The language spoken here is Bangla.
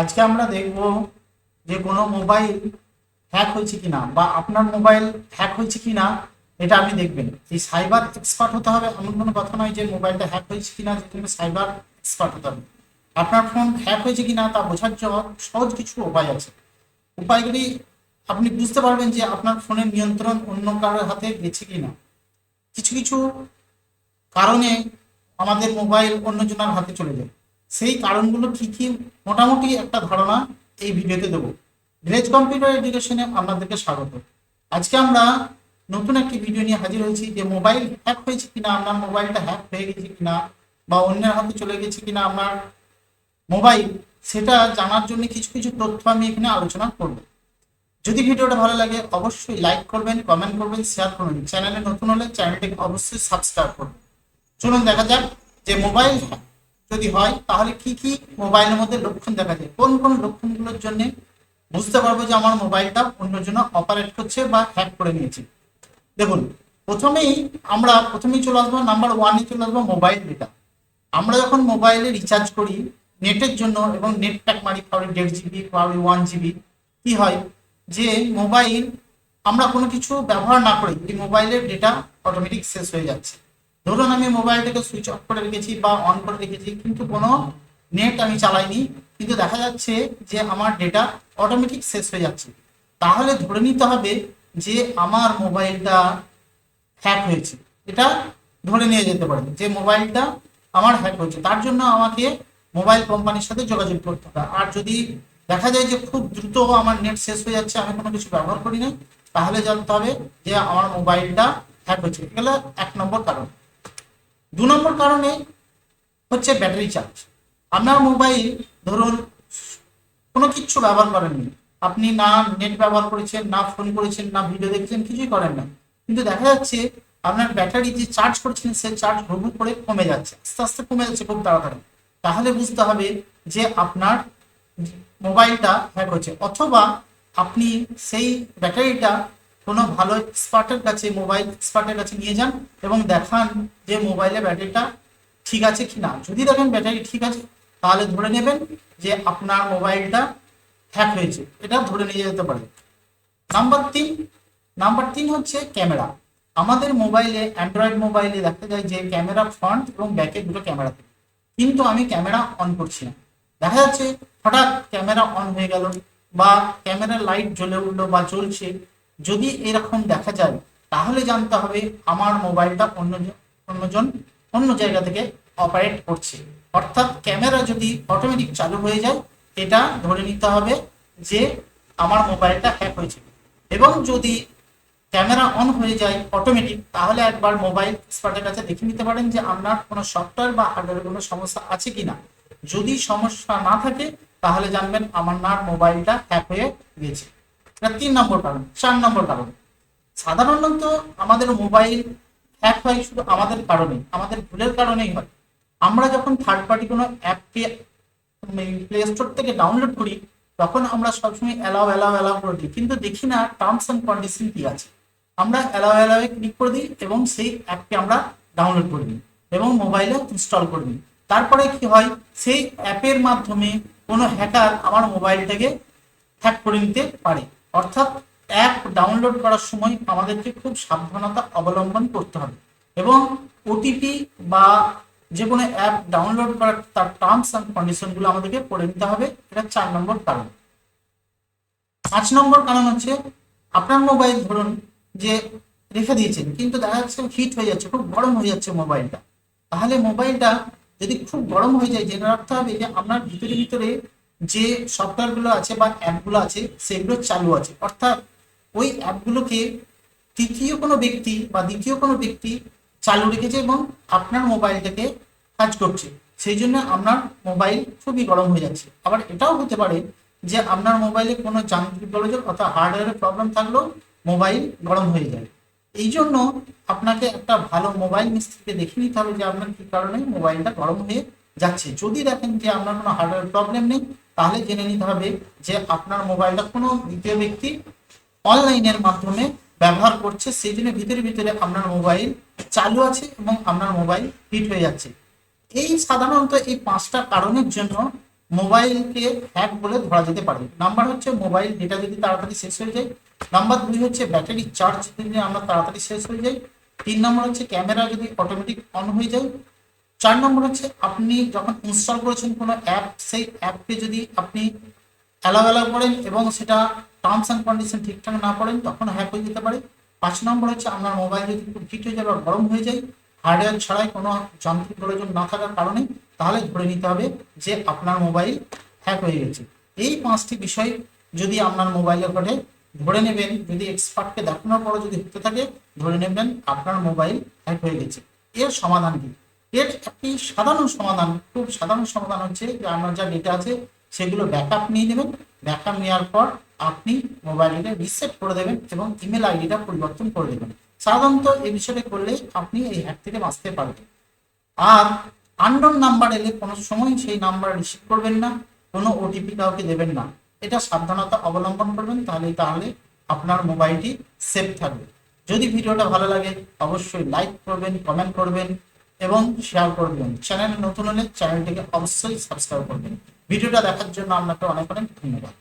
আজকে আমরা দেখব যে কোনো মোবাইল হ্যাক হয়েছে কিনা বা আপনার মোবাইল হ্যাক হয়েছে কিনা, এটা আপনি দেখবেন। এই সাইবার এক্সপার্ট হতে হবে, এমন কোনো কথা নয় যে মোবাইলটা হ্যাক হয়েছে কিনা, যে সাইবার এক্সপার্ট হতে হবে। আপনার ফোন হ্যাক হয়েছে কিনা, তা বোঝার জন্য সহজ কিছু উপায় আছে। উপায়গুলি আপনি বুঝতে পারবেন যে আপনার ফোনের নিয়ন্ত্রণ অন্য কারোর হাতে গেছে কিনা। কিছু কিছু কারণে আমাদের মোবাইল অন্যজনের হাতে চলে যায়। সেই কারণগুলো কি কি মোটামুটি একটা ধারণা এই ভিডিওতে দেবো। ভিলেজ কম্পিউটার এডুকেশনে আপনাদেরকে স্বাগত। আজকে আমরা নতুন একটি ভিডিও নিয়ে হাজির হয়েছি যে মোবাইল হ্যাক হয়েছে কিনা, আপনার মোবাইলটা হ্যাক হয়ে গেছে কিনা, বা অন্যের হাতে চলে গেছে কিনা আমার মোবাইল সেটা জানার জন্য কিছু কিছু তথ্য আমি এখানে আলোচনা করব। যদি ভিডিওটা ভালো লাগে, অবশ্যই লাইক করবেন কমেন্ট করবেন শেয়ার করবেন। চ্যানেলে নতুন হলে চ্যানেলটিকে অবশ্যই সাবস্ক্রাইব করবেন। চলুন দেখা যাক যে মোবাইল হ্যাক যদি হয়, তাহলে কি কি মোবাইলের মধ্যে লক্ষণ দেখা যায়? কোন কোন লক্ষণগুলোর জন্য বুঝতে পারব যে আমার মোবাইলটা অন্য জন্য অপারেট করছে বা হ্যাক করে নিয়েছে? দেখুন, প্রথমেই আমরা প্রথমেই চলে আসব নাম্বার ওয়ানে চলে আসব মোবাইল ডেটা আমরা যখন মোবাইলে রিচার্জ করি নেটের জন্য এবং নেট প্যাক মারি কাউরি দেড় জিবি কাউরি ওয়ান জিবি কি হয়? যে মোবাইল আমরা কোনো কিছু ব্যবহার না করে এই মোবাইলের ডেটা অটোমেটিক শেষ হয়ে যাচ্ছে। ধরুন আমি মোবাইলটাকে সুইচ অফ করে রেখেছি বা অন করে রেখেছি, কিন্তু কোনো নেট আমি চালাইনি, কিন্তু দেখা যাচ্ছে যে আমার ডেটা অটোমেটিক শেষ হয়ে যাচ্ছে। তাহলে ধরে নিতে হবে যে আমার মোবাইলটা হ্যাক হয়েছে। এটা ধরে নিয়ে যেতে পারে যে মোবাইলটা আমার হ্যাক হয়েছে। তার জন্য আমাকে মোবাইল কোম্পানির সাথে যোগাযোগ করতে হবে। আর যদি দেখা যায় যে খুব দ্রুত আমার নেট শেষ হয়ে যাচ্ছে, আমি কোনো কিছু ব্যবহার করি না, তাহলে জানতে হবে যে আমার মোবাইলটা হ্যাক হয়েছে। এগুলো এক নম্বর কারণ। দু নম্বর কারণে হচ্ছে ব্যাটারি চার্জ। আপনার মোবাইল, ধরুন, কোনো কিচ্ছু ব্যবহার করেননি। আপনি না নেট ব্যবহার করেছেন, না ফোন করেছেন, না ভিডিও দেখছেন, কিছুই করেন না। কিন্তু দেখা যাচ্ছে আপনার ব্যাটারি যে চার্জ করছেন সে চার্জ হুবু করে কমে যাচ্ছে, আস্তে আস্তে কমে যাচ্ছে খুব তাড়াতাড়ি। তাহলে বুঝতে হবে যে আপনার মোবাইলটা হ্যাক হচ্ছে, অথবা আপনি সেই ব্যাটারিটা কোনো ভালো এক্সপার্টের কাছে মোবাইল এক্সপার্টের কাছে নিয়ে যান এবং দেখান যে মোবাইলের ব্যাটারিটা ঠিক আছে কি না যদি দেখেন ব্যাটারি ঠিক আছে, তাহলে ধরে নেবেন যে আপনার মোবাইলটা হ্যাক হয়েছে। এটা ধরে নিয়ে যেতে পারে নাম্বার তিন নাম্বার তিন হচ্ছে ক্যামেরা আমাদের মোবাইলে অ্যান্ড্রয়েড মোবাইলে দেখা যায় যে ক্যামেরা ফ্রন্ট এবং ব্যাকে দুটো ক্যামেরা থাকে। কিন্তু আমি ক্যামেরা অন করছি না। দেখা যাচ্ছে হঠাৎ ক্যামেরা অন হয়ে গেল বা ক্যামেরার লাইট জ্বলে উঠল বা জ্বলছে। যদি এরকম দেখা যায়, তাহলে জানতে হবে আমার মোবাইলটা অন্য অন্যজন অন্য জায়গা থেকে অপারেট করছে। অর্থাৎ ক্যামেরা যদি অটোমেটিক চালু হয়ে যায়, এটা ধরে নিতে হবে যে আমার মোবাইলটা হ্যাক হয়েছে। এবং যদি ক্যামেরা অন হয়ে যায় অটোমেটিক, তাহলে একবার মোবাইল এক্সপার্টের কাছে দেখে নিতে পারেন যে আপনার কোনো সফটওয়্যার বা হার্ডওয়্যারের কোনো সমস্যা আছে কি না যদি সমস্যা না থাকে, তাহলে জানবেন আমার না মোবাইলটা হ্যাক হয়ে গেছে। এটা তিন নম্বর কারণ, চার নম্বর কারণ। সাধারণত আমাদের মোবাইল হ্যাক হয় শুধু আমাদের কারণে আমাদের ভুলের কারণেই হয়। আমরা যখন থার্ড পার্টি কোনো অ্যাপকে প্লে স্টোর থেকে ডাউনলোড করি, তখন আমরা সবসময় অ্যালাউ অ্যালাউ অ্যালাউ করে দিই। কিন্তু দেখি না টার্মস অ্যান্ড কন্ডিশন কি আছে। আমরা অ্যালাউ অ্যালাউয়ে ক্লিক করে দিই এবং সেই অ্যাপকে আমরা ডাউনলোড করে নিই এবং মোবাইলে ইনস্টল করে নিই তারপরে কি হয়? সেই অ্যাপের মাধ্যমে কোনো হ্যাকার আমার মোবাইলটাকে হ্যাক করে নিতে পারে। অর্থাৎ অ্যাপ ডাউনলোড করার সময় আমাদেরকে খুব সাবধানতা অবলম্বন করতে হবে। এবং ওটিপি বা যে কোনো অ্যাপ ডাউনলোড করার তার টার্মস অ্যান্ড কন্ডিশনগুলো আমাদেরকে পড়ে নিতে হবে। এটা চার নম্বর কারণ। পাঁচ নম্বর কারণ হচ্ছে আপনার মোবাইল ধরুন যে রেখে দিয়েছেন, কিন্তু দেখা যাচ্ছে হিট হয়ে যাচ্ছে, খুব গরম হয়ে যাচ্ছে মোবাইলটা তাহলে মোবাইলটা যদি খুব গরম হয়ে যায় জেনে রাখতে হবে যে আপনার ভিতরে ভিতরে যে সফটওয়্যারগুলো আছে বা অ্যাপগুলো আছে, সেগুলো চালু আছে। অর্থাৎ ওই অ্যাপগুলোকে তৃতীয় কোনো ব্যক্তি বা দ্বিতীয় কোনো ব্যক্তি চালু রেখেছে এবং আপনার মোবাইলটাকে কাজ করছে। সেই জন্য আপনার মোবাইল খুবই গরম হয়ে যাচ্ছে। আবার এটাও হতে পারে যে আপনার মোবাইলে কোনো যান্ত্রিক গোলযোগ অর্থাৎ হার্ডওয়্যারের প্রবলেম থাকলেও মোবাইল গরম হয়ে যায়। এই জন্য আপনাকে একটা ভালো মোবাইল মিস্ত্রিকে দেখে নিতে হবে যে আপনার কি কারণে মোবাইলটা গরম হয়ে যাচ্ছে। যদি দেখেন যে আপনার কোনো হার্ডওয়্যার প্রবলেম নেই তাহলে জেনে নিতে হবে যে আপনার মোবাইলটা কোনো দ্বিতীয় ব্যক্তি অনলাইনের মাধ্যমে ব্যবহার করছে, সেই জন্য ভিতরে ভিতরে আপনার মোবাইল চালু আছে এবং আপনার মোবাইল হিট হয়ে যাচ্ছে। এই সাধারণত এই পাঁচটা কারণের জন্য মোবাইলকে হ্যাক বলে ধরা যেতে পারে। নাম্বার হচ্ছে মোবাইল ডেটা যদি তাড়াতাড়ি শেষ হয়ে যায়। নাম্বার দুই হচ্ছে ব্যাটারি চার্জ যদি আমরা তাড়াতাড়ি শেষ হয়ে যায়। তিন নম্বর হচ্ছে ক্যামেরা যদি অটোমেটিক অন হয়ে যায়। চার নম্বর হচ্ছে, আপনি যখন ইনস্টল করেছেন কোনো অ্যাপ সেই অ্যাপকে যদি আপনি অ্যালাউ অ্যালাউ করেন এবং সেটা টার্মস অ্যান্ড কন্ডিশন ঠিকঠাক না করেন, তখন হ্যাক হয়ে যেতে পারে। পাঁচ নম্বর হচ্ছে, আপনার মোবাইল যদি খুব হিট হয়ে যায় বা গরম হয়ে যায় হার্ডওয়্যার ছাড়াই কোনো যান্ত্রিক প্রয়োজন না থাকার কারণে, তাহলে ধরে নিতে হবে যে আপনার মোবাইল হ্যাক হয়ে গেছে। এই পাঁচটি বিষয় যদি আপনার মোবাইলে ঘটে ধরে নেবেন, যদি এক্সপার্টকে দেখানোর পরে যদি হতে থাকে, ধরে নেবেন আপনার মোবাইল হ্যাক হয়ে গেছে। এর সমাধান কি? এর একটি সাধারণ সমাধান, খুব সাধারণ সমাধান হচ্ছে যে আপনার যা ডেটা আছে সেগুলো ব্যাকআপ নিয়ে নেবেন। ব্যাকআপ নেওয়ার পর আপনি মোবাইলটা রিসেট করে দেবেন এবং ইমেল আইডিটা পরিবর্তন করে দেবেন। সাধারণত এই বিষয়টা করলে আপনি এই হ্যাক থেকে বাঁচতে পারবেন। আর আননোন নাম্বার এলে কোনো সময় সেই নাম্বার রিসিভ করবেন না, কোনো ওটিপি কাউকে দেবেন না। এটা সাবধানতা অবলম্বন করবেন, তাহলে তাহলে আপনার মোবাইলটি সেফ থাকবে। যদি ভিডিওটা ভালো লাগে, অবশ্যই লাইক করবেন কমেন্ট করবেন। এবং শেয়ার করবেন। চ্যানেলে নতুন হলে চ্যানেলটিকে অবশ্যই সাবস্ক্রাইব করবেন। ভিডিওটা দেখার জন্য আপনাকে অনেক অনেক ধন্যবাদ।